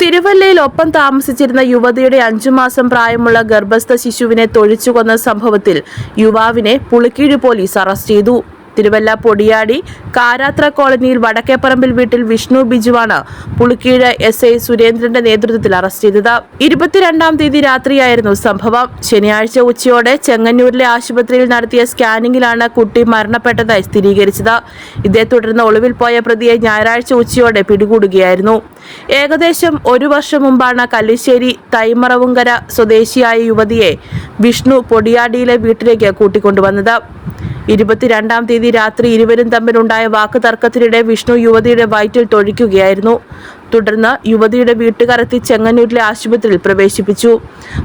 തിരുവല്ലയിൽ ഒപ്പം താമസിച്ചിരുന്ന യുവതിയുടെ അഞ്ചു മാസം പ്രായമുള്ള ഗർഭസ്ഥ ശിശുവിനെ തൊഴിച്ചു കൊന്ന സംഭവത്തിൽ യുവാവിനെ പുളിക്കീഴ് പോലീസ് അറസ്റ്റ് ചെയ്തു. തിരുവല്ല പൊടിയാടി കാരാത്ര കോളനിയിൽ വടക്കേപ്പറമ്പിൽ വീട്ടിൽ വിഷ്ണു ബിജുവാണ്. പുളിക്കീഴ് എസ് ഐ സുരേന്ദ്രന്റെ നേതൃത്വത്തിൽ അറസ്റ്റ് ചെയ്തത്. ഇരുപത്തിരണ്ടാം തീയതി രാത്രിയായിരുന്നു സംഭവം. ശനിയാഴ്ച ഉച്ചയോടെ ചെങ്ങന്നൂരിലെ ആശുപത്രിയിൽ നടത്തിയ സ്കാനിങ്ങിലാണ് കുട്ടി മരണപ്പെട്ടതായി സ്ഥിരീകരിച്ചത്. ഇതേ തുടർന്ന് ഒളിവിൽ പോയ പ്രതിയെ ഞായറാഴ്ച ഉച്ചയോടെ പിടികൂടുകയായിരുന്നു. ഏകദേശം ഒരു വർഷം മുമ്പാണ് കല്ലിശ്ശേരി തൈമറവുങ്കര സ്വദേശിയായ യുവതിയെ വിഷ്ണു പൊടിയാടിയിലെ വീട്ടിലേക്ക് കൂട്ടിക്കൊണ്ടുവന്നത്. ഇരുപത്തിരണ്ടാം തീയതി രാത്രി ഇരുവരും തമ്മിലുണ്ടായ വാക്ക് തർക്കത്തിനിടെ വിഷ്ണു യുവതിയുടെ വയറ്റിൽ തൊഴിക്കുകയായിരുന്നു തുടർന്ന് യുവതിയുടെ വീട്ടുകാരെത്തി ചെങ്ങന്നൂരിലെ ആശുപത്രിയിൽ പ്രവേശിപ്പിച്ചു.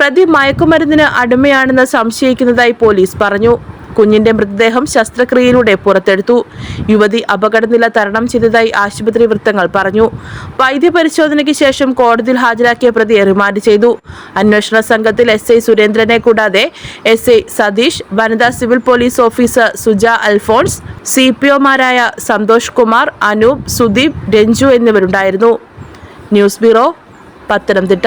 പ്രതി മയക്കുമരുന്നിന് അടിമയാണെന്ന് സംശയിക്കുന്നതായി പോലീസ് പറഞ്ഞു. കുഞ്ഞിന്റെ മൃതദേഹം ശസ്ത്രക്രിയയിലൂടെ പുറത്തെടുത്തു. യുവതി അപകടനില തരണം ചെയ്തതായി ആശുപത്രി വൃത്തങ്ങൾ പറഞ്ഞു. വൈദ്യപരിശോധനയ്ക്ക് ശേഷം കോടതിയിൽ ഹാജരാക്കിയ പ്രതിയെ റിമാൻഡ് ചെയ്തു. അന്വേഷണ സംഘത്തിൽ എസ് ഐ സുരേന്ദ്രനെ കൂടാതെ എസ് ഐ സതീഷ് വനിതാ civil police officer Suja Alphonse C P ഒമാരായ Santhosh Kumar Anoop Sudeep Ranju എന്നിവരുണ്ടായിരുന്നു. News bureau Pathanamthitta.